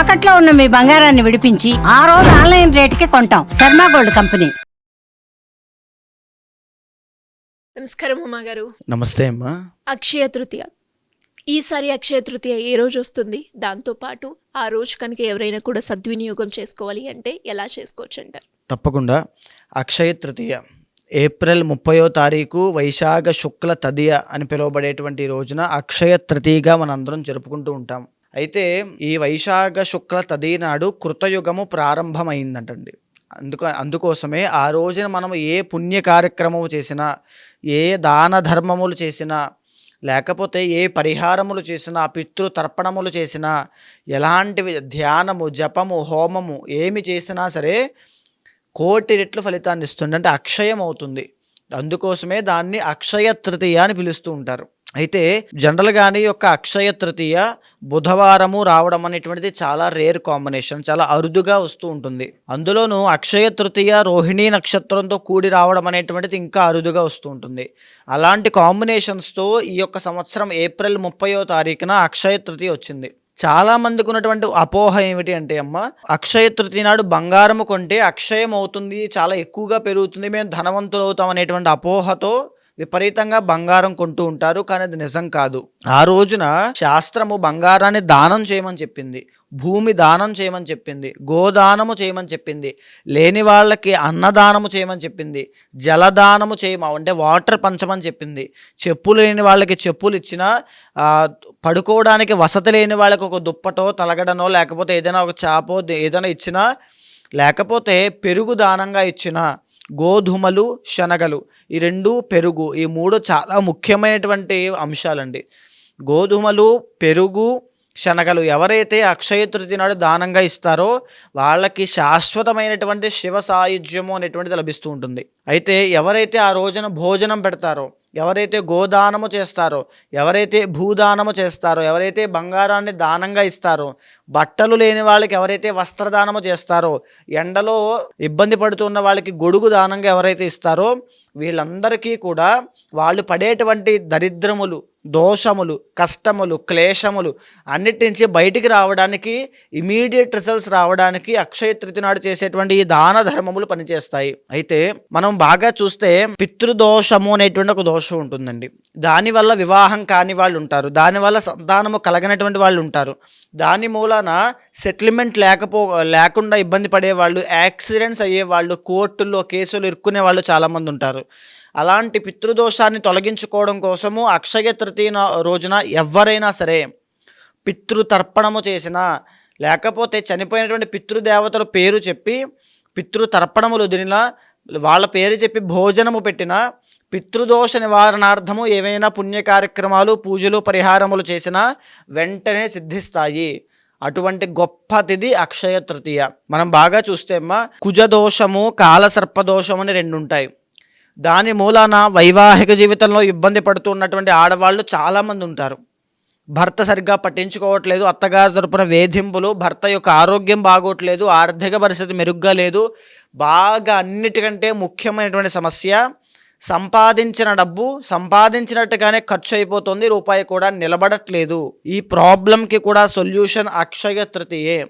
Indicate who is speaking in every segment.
Speaker 1: తాకట్లో ఉన్న మీ బంగారాన్ని విడిపించి ఆ రోజు ఆన్లైన్ రేటుకి కొంటాం. Sharma gold company.
Speaker 2: నమస్కారం ఉమా గారు.
Speaker 3: నమస్తే అమ్మా.
Speaker 2: అక్షయ తృతీయ. ఈసారి అక్షయ తృతీయ ఏ రోజు వస్తుంది? దాంతోపాటు ఆ రోజు కనుక ఎవరైనా కూడా సద్వినియోగం చేసుకోవాలి అంటే ఎలా చేసుకోవచ్చు అంటారు
Speaker 3: తప్పకుండా. అక్షయ తృతీయ. ఏప్రిల్ ముప్పయో తారీఖు వైశాఖ శుక్ల తదియ అని పిలువబడేటువంటి రోజున అక్షయ తృతీయగా మనందరం జరుపుకుంటూ ఉంటాం. అయితే ఈ వైశాఖ శుక్ల తదీనాడు కృతయుగము ప్రారంభమైందంటండి. అందుక అందుకోసమే ఆ రోజున మనం ఏ పుణ్య కార్యక్రమము చేసినా ఏ దాన ధర్మములు చేసినా లేకపోతే ఏ పరిహారములు చేసినా పితృ తర్పణములు చేసినా ఎలాంటివి ధ్యానము జపము హోమము ఏమి చేసినా సరే కోటి రెట్లు ఫలితాన్ని ఇస్తుంది అంటే అక్షయం అవుతుంది అందుకోసమే దాన్ని అక్షయ తృతీయ అని పిలుస్తూ ఉంటారు. అయితే జనరల్గానే యొక్క అక్షయ తృతీయ బుధవారము రావడం అనేటువంటిది చాలా రేర్ కాంబినేషన్ చాలా అరుదుగా వస్తూ ఉంటుంది. అందులోనూ అక్షయ తృతీయ రోహిణీ నక్షత్రంతో కూడి రావడం అనేటువంటిది ఇంకా అరుదుగా వస్తూ ఉంటుంది. అలాంటి కాంబినేషన్స్తో ఈ యొక్క సంవత్సరం ఏప్రిల్ ముప్పయో తారీఖున అక్షయ తృతీయ వచ్చింది. చాలా మందికి ఉన్నటువంటి అపోహ ఏమిటి అంటే అమ్మ అక్షయ తృతీయ నాడు బంగారము కొంటే అక్షయం అవుతుంది చాలా ఎక్కువగా పెరుగుతుంది మేము ధనవంతులు అవుతాం అనేటువంటి అపోహతో విపరీతంగా బంగారం కొంటూ ఉంటారు కానీ అది నిజం కాదు. ఆ రోజున శాస్త్రము బంగారాన్ని దానం చేయమని చెప్పింది భూమి దానం చేయమని చెప్పింది గోదానము చేయమని చెప్పింది లేని వాళ్ళకి అన్నదానము చేయమని చెప్పింది జలదానము చేయమ అంటే వాటర్ పంచమని చెప్పింది. చెప్పులు లేని వాళ్ళకి చెప్పులు ఇచ్చిన పడుకోవడానికి వసతి లేని వాళ్ళకి ఒక దుప్పటో తలగడనో లేకపోతే ఏదైనా ఒక చేపో ఏదైనా ఇచ్చినా లేకపోతే పెరుగు దానంగా ఇచ్చినా గోధుమలు శనగలు ఈ రెండు పెరుగు. ఈ మూడు చాలా ముఖ్యమైనటువంటి అంశాలండి. గోధుమలు పెరుగు శనగలు ఎవరైతే అక్షయ తృతీయ నాడు దానంగా ఇస్తారో వాళ్ళకి శాశ్వతమైనటువంటి శివ సాయుధ్యము అనేటువంటిది లభిస్తూ ఉంటుంది. అయితే ఎవరైతే ఆ రోజున భోజనం పెడతారో ఎవరైతే గోదానము చేస్తారో ఎవరైతే భూదానము చేస్తారో ఎవరైతే బంగారాన్ని దానంగా ఇస్తారో బట్టలు లేని వాళ్ళకి ఎవరైతే వస్త్రదానము చేస్తారో ఎండలో ఇబ్బంది పడుతున్న వాళ్ళకి గొడుగు దానంగా ఎవరైతే ఇస్తారో వీళ్ళందరికీ కూడా వాళ్ళు పడేటువంటి దరిద్రములు దోషములు కష్టములు క్లేశములు అన్నిటి నుంచి బయటికి రావడానికి ఇమీడియట్ రిజల్ట్స్ రావడానికి అక్షయ తృతి నాడు చేసేటువంటి ఈ దాన ధర్మములు పనిచేస్తాయి. అయితే మనం బాగా చూస్తే పితృదోషము అనేటువంటి ఒక దోషం ఉంటుందండి. దానివల్ల వివాహం కాని వాళ్ళు ఉంటారు. దానివల్ల సంతానము కలగనటువంటి వాళ్ళు ఉంటారు. దాని మూలాన సెటిల్మెంట్ లేకపో లేకుండా ఇబ్బంది పడే వాళ్ళు యాక్సిడెంట్స్ అయ్యే వాళ్ళు కోర్టుల్లో కేసులు ఇరుక్కునే వాళ్ళు చాలామంది ఉంటారు. అలాంటి పితృదోషాన్ని తొలగించుకోవడం కోసము అక్షయ తృతీయ రోజున ఎవరైనా సరే పితృతర్పణము చేసినా లేకపోతే చనిపోయినటువంటి పితృదేవతల పేరు చెప్పి పితృతర్పణములు వదిలినా వాళ్ళ పేరు చెప్పి భోజనము పెట్టినా పితృదోష నివారణార్థము ఏవైనా పుణ్య కార్యక్రమాలు పూజలు పరిహారములు చేసినా వెంటనే సిద్ధిస్తాయి. అటువంటి గొప్ప తిథి అక్షయ తృతీయ. మనం బాగా చూస్తే అమ్మా కుజదోషము కాలసర్పదోషం అని రెండు ఉంటాయి దాని మూలాన వైవాహిక జీవితంలో ఇబ్బంది పడుతున్నటువంటి ఆడవాళ్ళు చాలామంది ఉంటారు. భర్త సరిగ్గా పట్టించుకోవట్లేదు అత్తగారి తరపున వేధింపులు భర్త యొక్క ఆరోగ్యం బాగోట్లేదు ఆర్థిక పరిస్థితి మెరుగ్గా లేదు బాగా అన్నిటికంటే ముఖ్యమైనటువంటి సమస్య సంపాదించిన డబ్బు సంపాదించినట్టుగానే ఖర్చు అయిపోతుంది రూపాయి కూడా నిలబడట్లేదు. ఈ ప్రాబ్లంకి కూడా సొల్యూషన్ అక్షయ తృతీయే.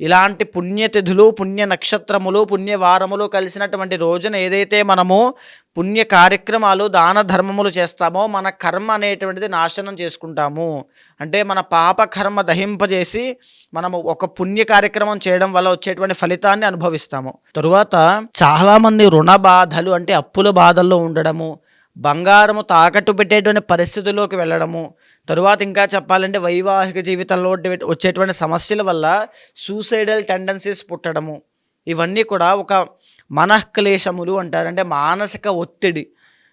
Speaker 3: ఇలాంటి పుణ్యతిథులు పుణ్య నక్షత్రములు పుణ్యవారములు కలిసినటువంటి రోజున ఏదైతే మనము పుణ్య కార్యక్రమాలు దాన ధర్మములు చేస్తామో మన కర్మ అనేటువంటిది నాశనం చేసుకుంటాము. అంటే మన పాప కర్మ దహింపజేసి మనము ఒక పుణ్య కార్యక్రమం చేయడం వల్ల వచ్చేటువంటి ఫలితాన్ని అనుభవిస్తాము. తరువాత చాలామంది రుణ బాధలు అంటే అప్పుల బాధల్లో ఉండడము బంగారము తాకట్టు పెట్టేటువంటి పరిస్థితుల్లోకి వెళ్ళడము. తరువాత ఇంకా చెప్పాలంటే వైవాహిక జీవితంలో వచ్చేటువంటి సమస్యల వల్ల సూసైడల్ టెండెన్సీస్ పుట్టడము. ఇవన్నీ కూడా ఒక మనఃక్లేశములు అంటారు. అంటే మానసిక ఒత్తిడి.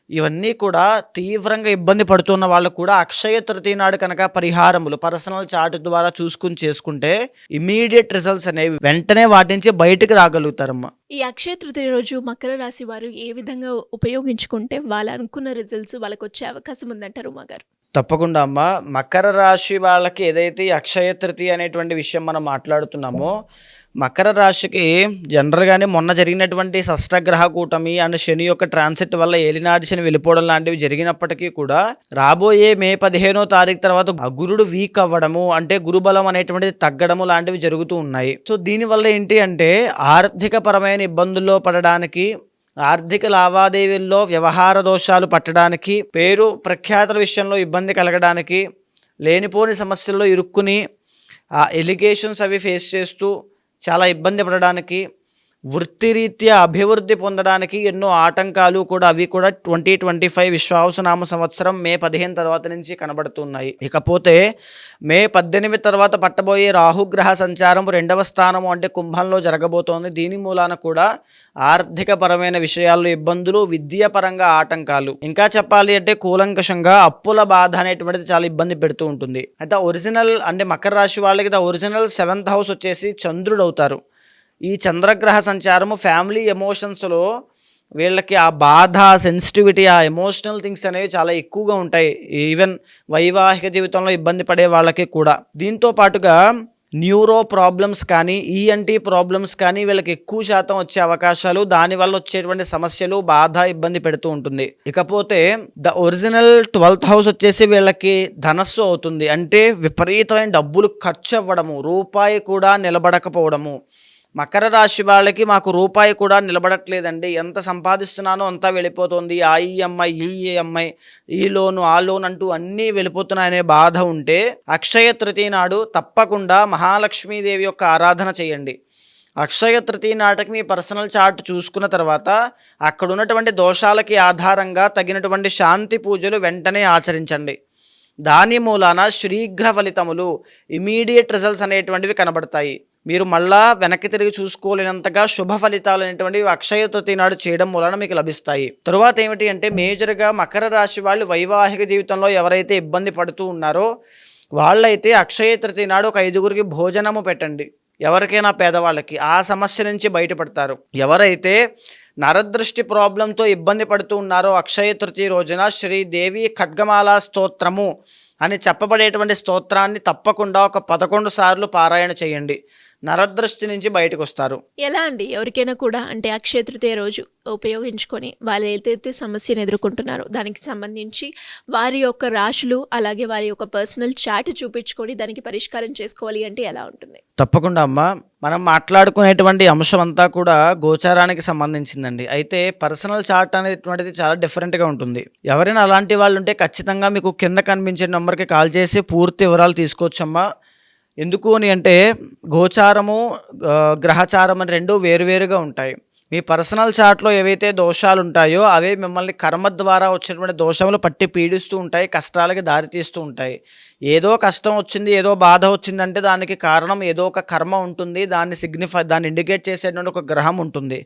Speaker 3: ఇవన్నీ కూడా తీవ్రంగా ఇబ్బంది పడుతున్న వాళ్ళు కూడా అక్షయ తృతీయ నాడు కనుక పరిహారములు పర్సనల్ చార్ట్ ద్వారా చూసుకుని చేసుకుంటే ఇమీడియట్ రిజల్ట్స్ అనేవి వెంటనే వాటి నుంచి బయటకు రాగలుగుతారమ్మా.
Speaker 2: ఈ అక్షయ తృతీయ రోజు మకర రాశి వారు ఏ విధంగా ఉపయోగించుకుంటే వాళ్ళు అనుకున్న రిజల్ట్స్ వాళ్ళకి వచ్చే అవకాశం ఉందంటారు గారు?
Speaker 3: తప్పకుండా అమ్మ. మకర రాశి వాళ్ళకి ఏదైతే అక్షయ తృతీయ అనేటువంటి విషయం మనం మాట్లాడుతున్నామో మకర రాశికి జనరల్గానే మొన్న జరిగినటువంటి షష్టగ్రహ కూటమి అండ్ శని యొక్క ట్రాన్సిట్ వల్ల ఏలినాటి శని వెళ్ళిపోవడం లాంటివి జరిగినప్పటికీ కూడా రాబోయే మే పదిహేనో తారీఖు తర్వాత గురుడు వీక్ అవ్వడము అంటే గురుబలం అనేటువంటిది తగ్గడము లాంటివి జరుగుతూ ఉన్నాయి. సో దీనివల్ల ఏంటి అంటే ఆర్థిక పరమైన ఇబ్బందుల్లో పడడానికి ఆర్థిక లావాదేవీల్లో వ్యవహార దోషాలు పట్టడానికి పేరు ప్రఖ్యాతుల విషయంలో ఇబ్బంది కలగడానికి లేనిపోని సమస్యల్లో ఇరుక్కుని ఎలిగేషన్స్ అవి ఫేస్ చేస్తూ చాలా ఇబ్బంది పడడానికి వృత్తిరీత్యా అభివృద్ధి పొందడానికి ఎన్నో ఆటంకాలు కూడా అవి కూడా ట్వంటీ ట్వంటీ ఫైవ్ విశ్వాసనామ సంవత్సరం మే పదిహేను తర్వాత నుంచి కనబడుతున్నాయి. ఇకపోతే మే పద్దెనిమిది తర్వాత పట్టబోయే రాహుగ్రహ సంచారం రెండవ స్థానము అంటే కుంభంలో జరగబోతోంది. దీని మూలాన కూడా ఆర్థికపరమైన విషయాల్లో ఇబ్బందులు విద్యాపరంగా ఆటంకాలు. ఇంకా చెప్పాలి అంటే కూలంకషంగా అప్పుల బాధ అనేటువంటిది చాలా ఇబ్బంది పెడుతూ ఉంటుంది. అయితే ఒరిజినల్ అంటే మకర రాశి వాళ్ళకి ద ఒరిజినల్ సెవెంత్ హౌస్ వచ్చేసి చంద్రుడు అవుతారు. ఈ చంద్రగ్రహ సంచారము ఫ్యామిలీ ఎమోషన్స్లో వీళ్ళకి ఆ బాధ సెన్సిటివిటీ ఆ ఎమోషనల్ థింగ్స్ అనేవి చాలా ఎక్కువగా ఉంటాయి. ఈవెన్ వైవాహిక జీవితంలో ఇబ్బంది పడే వాళ్ళకి కూడా. దీంతో పాటుగా న్యూరో ప్రాబ్లమ్స్ కానీ ఈఎన్టీ ప్రాబ్లమ్స్ కానీ వీళ్ళకి ఎక్కువ శాతం వచ్చే అవకాశాలు దానివల్ల వచ్చేటువంటి సమస్యలు బాధ ఇబ్బంది పెడుతూ ఉంటుంది. ఇకపోతే ద ఒరిజినల్ ట్వెల్త్ హౌస్ వచ్చేసి వీళ్ళకి ధనస్సు అవుతుంది. అంటే విపరీతమైన డబ్బులు ఖర్చు అవ్వడము రూపాయి కూడా నిలబడకపోవడము. మకర రాశి వాళ్ళకి మాకు రూపాయి కూడా నిలబడట్లేదండి. ఎంత సంపాదిస్తున్నానో అంతా వెళ్ళిపోతుంది. ఆ ఈఎంఐ ఈ ఈఎంఐ ఈ లోను ఆ లోన్ అంటూ అన్నీ వెళ్ళిపోతున్నాయనే బాధ ఉంటే అక్షయ తృతీయ నాడు తప్పకుండా మహాలక్ష్మీదేవి యొక్క ఆరాధన చేయండి. అక్షయ తృతీయ నాటకి మీ పర్సనల్ చార్ట్ చూసుకున్న తర్వాత అక్కడ ఉన్నటువంటి దోషాలకి ఆధారంగా తగినటువంటి శాంతి పూజలు వెంటనే ఆచరించండి. దాని మూలాన శీఘ్ర ఫలితములు ఇమీడియట్ రిజల్ట్స్ అనేటువంటివి కనబడతాయి. మీరు మళ్ళా వెనక్కి తిరిగి చూసుకోలేనంతగా శుభ ఫలితాలు అనేటువంటివి అక్షయ తృతీయ నాడు చేయడం మూలన మీకు లభిస్తాయి. తరువాత ఏమిటి అంటే మేజర్గా మకర రాశి వాళ్ళు వైవాహిక జీవితంలో ఎవరైతే ఇబ్బంది పడుతూ ఉన్నారో వాళ్ళైతే అక్షయ తృతీయ నాడు ఒక ఐదుగురికి భోజనము పెట్టండి. ఎవరికైనా పేదవాళ్ళకి ఆ సమస్య నుంచి బయటపడతారు. ఎవరైతే నరదృష్టి ప్రాబ్లంతో ఇబ్బంది పడుతూ ఉన్నారో అక్షయ తృతీయ రోజున శ్రీదేవి ఖడ్గమాల స్తోత్రము అని చెప్పబడేటువంటి స్తోత్రాన్ని తప్పకుండా ఒక పదకొండు సార్లు పారాయణ చేయండి. నరదృష్టి నుంచి బయటకు వస్తారు
Speaker 2: ఎలా అండి? ఎవరికైనా కూడా అంటే అక్షయ తృతీయ రోజు ఉపయోగించుకొని వాళ్ళు ఏదైతే సమస్యను ఎదుర్కొంటున్నారో దానికి సంబంధించి వారి యొక్క రాశులు అలాగే వారి యొక్క పర్సనల్ చాట్ చూపించుకొని దానికి పరిష్కారం చేసుకోవాలి అంటే ఎలా ఉంటుంది?
Speaker 3: తప్పకుండా అమ్మ. మనం మాట్లాడుకునేటువంటి అంశం అంతా కూడా గోచారానికి సంబంధించిందండి. అయితే పర్సనల్ చార్ట్ అనేటువంటిది చాలా డిఫరెంట్గా ఉంటుంది. ఎవరైనా అలాంటి వాళ్ళు ఉంటే ఖచ్చితంగా మీకు కింద కనిపించే నెంబర్కి కాల్ చేసి పూర్తి వివరాలు తీసుకోవచ్చమ్మా. ఎందుకు అని అంటే గోచారము గ్రహచారం అని రెండు వేరువేరుగా ఉంటాయి. మీ పర్సనల్ చార్ట్లో ఏవైతే దోషాలు ఉంటాయో అవే మిమ్మల్ని కర్మ ద్వారా వచ్చినటువంటి దోషములు పట్టి పీడిస్తూ ఉంటాయి కష్టాలకి దారితీస్తూ ఉంటాయి. ఏదో కష్టం వచ్చింది ఏదో బాధ వచ్చిందంటే దానికి కారణం ఏదో ఒక కర్మ ఉంటుంది దాన్ని సిగ్నిఫై దాన్ని ఇండికేట్ చేసేటువంటి ఒక గ్రహం ఉంటుంది.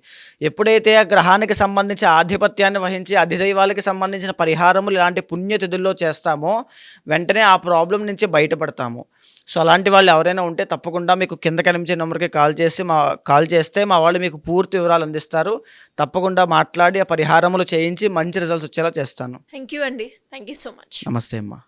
Speaker 3: ఎప్పుడైతే ఆ గ్రహానికి సంబంధించి ఆధిపత్యాన్ని వహించి అధిదైవాలకి సంబంధించిన పరిహారములు ఇలాంటి పుణ్యతిథుల్లో చేస్తామో వెంటనే ఆ ప్రాబ్లం నుంచి బయటపడతాము. సో అలాంటి వాళ్ళు ఎవరైనా ఉంటే తప్పకుండా మీకు కింద కనిపించే నెంబర్కి కాల్ చేసి మా కాల్ చేస్తే మా వాళ్ళు మీకు పూర్తి వివరాలు అందిస్తారు. తప్పకుండా మాట్లాడి ఆ పరిహారములు చేయించి మంచి రిజల్ట్స్ వచ్చేలా చేస్తాను.
Speaker 2: థ్యాంక్ యూ అండి. థ్యాంక్ యూ సో మచ్
Speaker 3: నమస్తే అమ్మా.